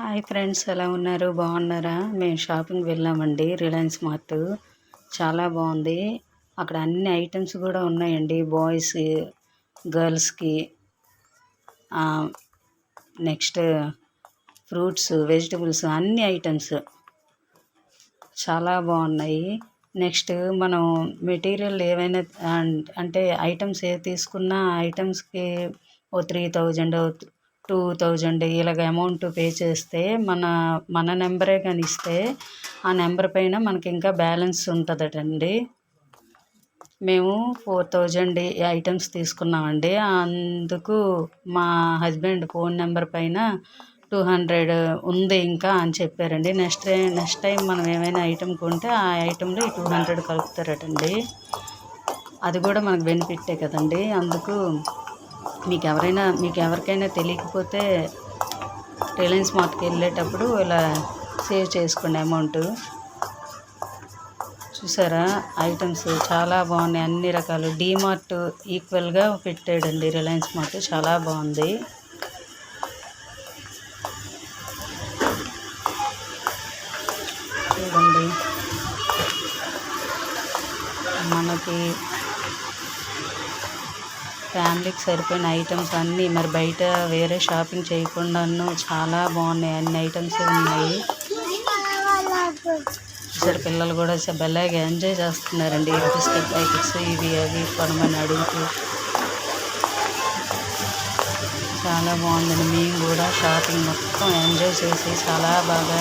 Hi friends ఎలా ఉన్నారు? బాగున్నారా? మేము షాపింగ్ వెళ్ళామండి రిలయన్స్ మార్ట్. చాలా బాగుంది. అక్కడ అన్ని ఐటమ్స్ కూడా ఉన్నాయండి. బాయ్స్ గర్ల్స్కి నెక్స్ట్ ఫ్రూట్స్ వెజిటబుల్స్ అన్ని ఐటమ్స్. చాలా బాగున్నాయి. నెక్స్ట్ మనం మెటీరియల్ ఏవైనా అంటే ఐటమ్స్ ఏ తీసుకున్నా ఐటమ్స్కి ఓ త్రీ థౌజండ్ టూ థౌజండ్ ఇలాగ అమౌంట్ పే చేస్తే మన మన నెంబరే కానీ ఇస్తే ఆ నెంబర్ పైన మనకి ఇంకా బ్యాలెన్స్ ఉంటుందటండి. మేము ఫోర్ థౌజండ్ ఐటమ్స్ తీసుకున్నామండి. అందుకు మా హస్బెండ్ ఫోన్ నెంబర్ పైన టూ హండ్రెడ్ ఉంది ఇంకా అని చెప్పారండి. నెక్స్ట్ నెక్స్ట్ టైం మనం ఏమైనా ఐటమ్ కొంటే ఆ ఐటెంలో ఈ టూ హండ్రెడ్ కలుపుతారటండి. అది కూడా మనకు బెనిఫిట్టే కదండి. అందుకు మీకు ఎవరైనా మీకు ఎవరికైనా తెలియకపోతే రిలయన్స్ మార్ట్కి వెళ్ళేటప్పుడు ఇలా సేవ్ చేసుకోండి అమౌంట్. చూసారా? ఐటమ్స్ చాలా బాగున్నాయి. అన్ని రకాలు. డీమార్ట్ ఈక్వల్గా పెట్టాడండి రిలయన్స్ మార్ట్. చాలా బాగుంది. చూడండి. మనకి ఫ్యామిలీకి సరిపోయిన ఐటమ్స్ అన్నీ మరి బయట వేరే షాపింగ్ చేయకుండాను చాలా బాగున్నాయి. అన్ని ఐటమ్స్ ఉన్నాయి. చూసారు పిల్లలు కూడా భలేగా ఎంజాయ్ చేస్తున్నారండి. బిస్కెట్ ప్యాకెట్స్ ఇవి అవి కొనమని అడుగుతూ. చాలా బాగుందండి. మేము కూడా షాపింగ్ మొత్తం ఎంజాయ్ చేసి చాలా బాగా